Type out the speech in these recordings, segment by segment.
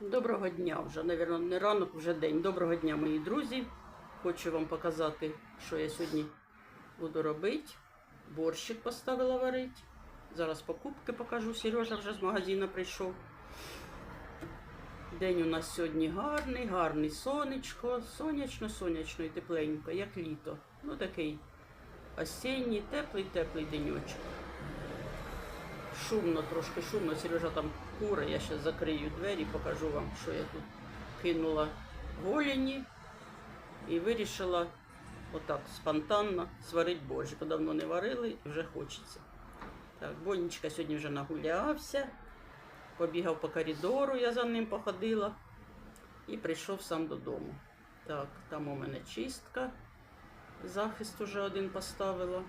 Доброго дня вже, навірно, не ранок, вже день. Доброго дня, мої друзі. Хочу вам показати, що я сьогодні буду робити. Борщик поставила варити. Зараз покупки покажу. Сережа вже з магазину прийшов. День у нас сьогодні гарний, гарний сонечко, сонячно, сонячно і тепленько, як літо. Ну такий осінній, теплий, теплий денечок. Шумно, трошки шумно. Сережа там кура. Я зараз закрию двері, покажу вам, що я тут кинула голені і вирішила отак спонтанно сварити борщик. Давно не варили і вже хочеться. Так, Бонечка сьогодні вже нагулявся, побігав по коридору, я за ним походила і прийшов сам додому. Так, там у мене чистка. Захист уже один поставила.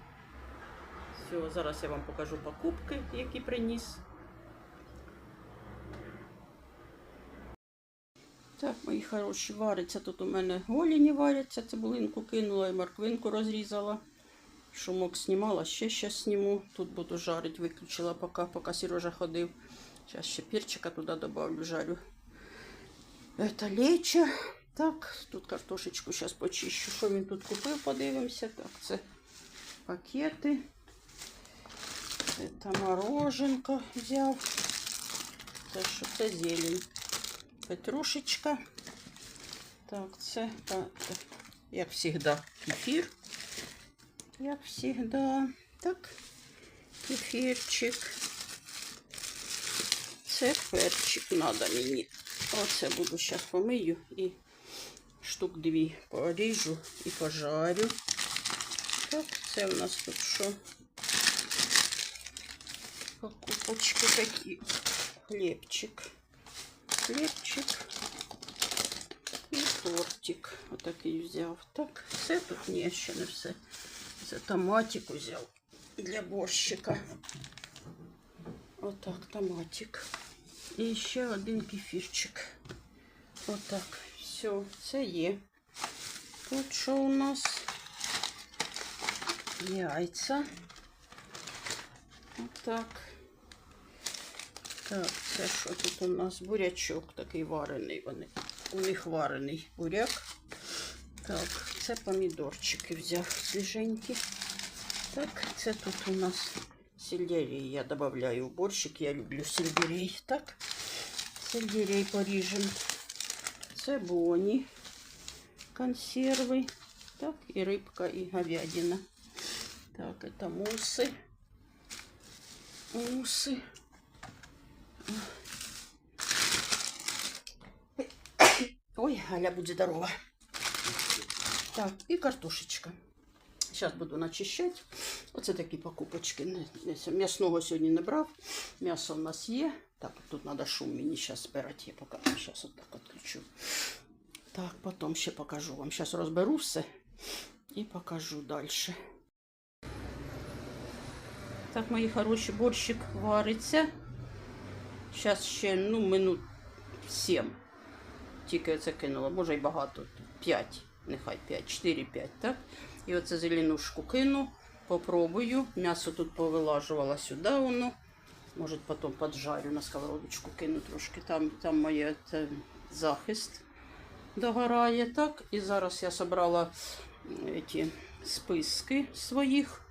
Все, зараз я вам покажу покупки, які приніс. Так, мої хороші, вариться. Тут у мене голіні варяться, цибулинку кинула і морквинку розрізала. Шумок знімала, ще щось зніму. Тут буду жарити, виключила поки, поки Сережа ходив. Зараз ще перчика туди добавлю, жарю. Это лечо. Так, тут картошечку зараз почищу. Що він тут купив, подивимося. Так, це пакети. Це мороженка взяв. Це що це зелень. Петрушечка. Так, це, та- та- як завжди, кефір. Як завжди. Так, кефірчик. Це перчик треба мені. Оце буду зараз помию і штук дві поріжу і пожарю. Так, це у нас тут що? Покупочки такі. Хлебчик. Хлебчик. І тортик. Отакий взяв. Так, все тут ні, ще не все. Це томатик взяв для борщика. Отак, томатик. І ще один кефірчик. Отак. Все, це є. Тут що у нас? Яйця. Отак. Так, це що тут у нас? Бурячок такий варений. Вони. У них варений буряк. Так, це помідорчики взяв свіженькі. Так, це тут у нас сельдерей. Я добавляю в борщик. Я люблю сельдерей. Так, сельдерей поріжем. Це боні, консерви. Так, і рибка, і говядина. Так, это муси. Муси. Ой, Галя, будь здорова. Так, і картошечка. Зараз буду начищати. Оце такі покупочки. М'ясного сьогодні не брав. М'ясо в нас є. Так, тут треба шум мені зараз збирати. Я поки зараз отак відключу. Так, потім ще покажу вам. Зараз розберу все і покажу далі. Так, мої хороші, борщик вариться. Зараз ще ну, минут 7. Тільки це кинула, може й багато. 5, нехай 5, 4-5, так? І оце зеленушку кину, попробую. М'ясо тут повилажувала сюди воно. Може потім поджарю на сковородочку кину трошки. Там, там моє це, захист догорає. Так? І зараз я зібрала ці списки своїх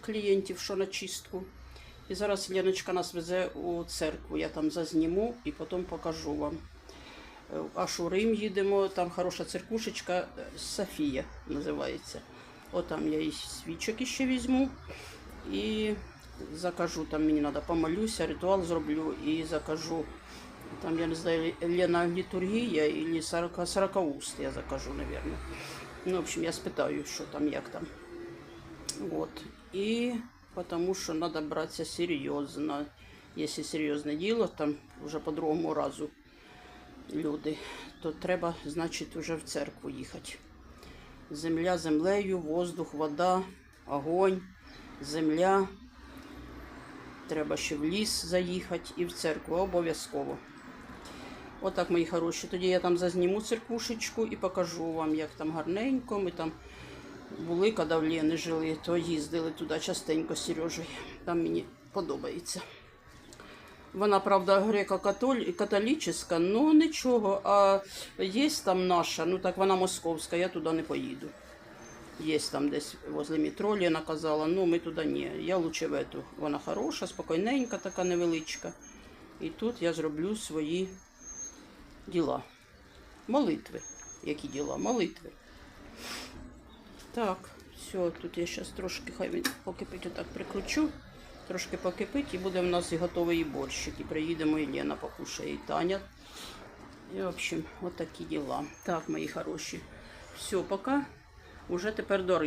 клієнтів, що на чистку. І зараз Леночка нас везе у церкву. Я там зазніму і потім покажу вам. Е, Аж у Рим їдемо, там хороша церквушечка, е, Софія називається. От там я і свічок ще візьму. І закажу, там мені треба помолюся, ритуал зроблю і закажу. Там, я не знаю, Лена літургія і 40, 40 уст я закажу, мабуть. Ну, в общем, я спитаю, що там, як там. Вот. И потому что надо браться серьезно. Если серйозне діло, там вже по другому разу люди, то треба, значить, вже в церкву їхати. Земля землею, воздух, вода, огонь, земля. Треба ще в ліс заїхати і в церкву обов'язково. Отак, мої хороші. Тоді я там зазніму церквушечку і покажу вам, як там гарненько. Ми там були, коли в Лєни жили, то їздили туди частенько з Сережею. Там мені подобається. Вона, правда, греко-католічна, ну нічого. А є там наша, ну так вона московська, я туди не поїду. Є там десь возле метро, Лена казала, ну ми туди ні. Я лучше в эту. Вона хороша, спокійненька, така невеличка. І тут я зроблю свої діла. Молитви. Які діла? Молитви. Так, все, тут я зараз трошки, хай він покипить, отак прикручу. Трошки покипить і буде в нас і готовий борщик. І приїдемо і Лена покушає, і Таня. І, в общем, отакі діла. Так, мої хороші. Все, пока. Уже тепер до.